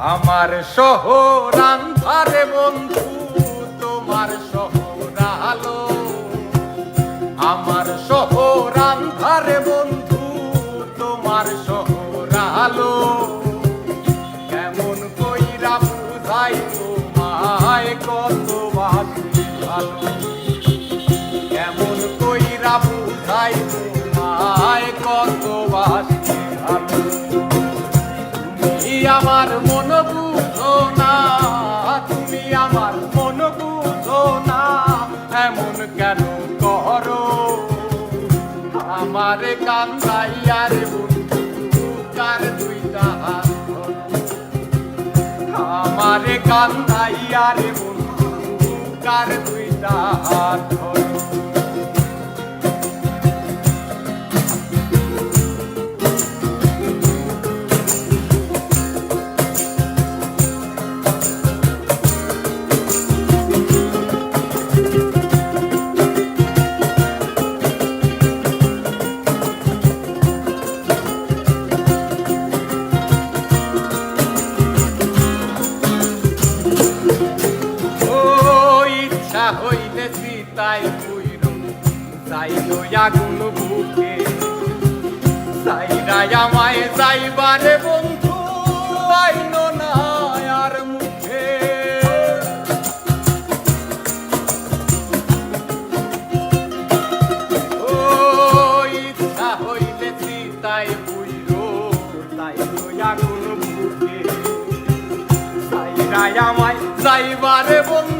আমার শহর আন্ধারে বন্ধু, তোমার শহর আলো। আমার শহর আন্ধারে বন্ধু, তোমার শহর আলো। কেমন কইরা বুঝাই তোমায় কত বাসি ভালো কেমন কইরা বুঝাই তোমায় কত বাসি ভালো আমার কান্দাইয়ার বন্ধু কার দুইটা হাত ধরো। আমার বন্ধু কার দুইটা হাত যাইল আগুন বুকে সাইরাই আমায় যাইবারে বন্ধু আইন না আর মুখে। ও ইচ্ছা হইলে সীতাই পুইর যাইল আগুন বুকে সাইরাই আমায় যাইবারে বন্ধু।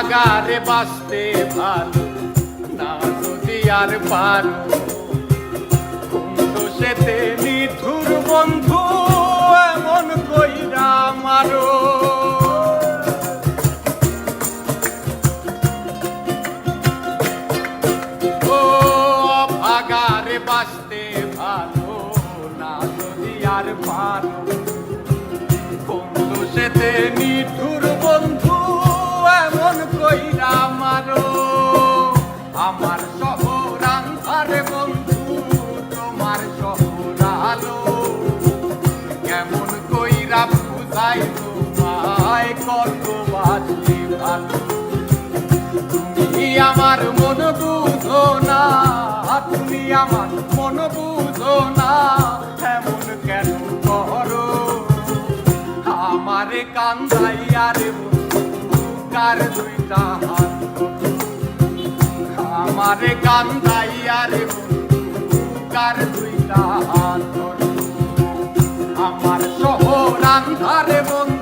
অভাগারে বাঁচতে ভালো না যদি আর পারো। সেতে নিঠুর বন্ধু, এমন কইরা মারো। ভালো, না যদি আর পারো। বন্ধু সেতে নিঠুর আমার মন বুঝো না তুমি আমার মন বুঝো না, এমন কেন করো আমারে কান্দাইয়ারে কার দুইটা হাত। আমারে কান্দাইয়ারে কার দুইটা হাত আমার শহর আন্ধারে বন্ধু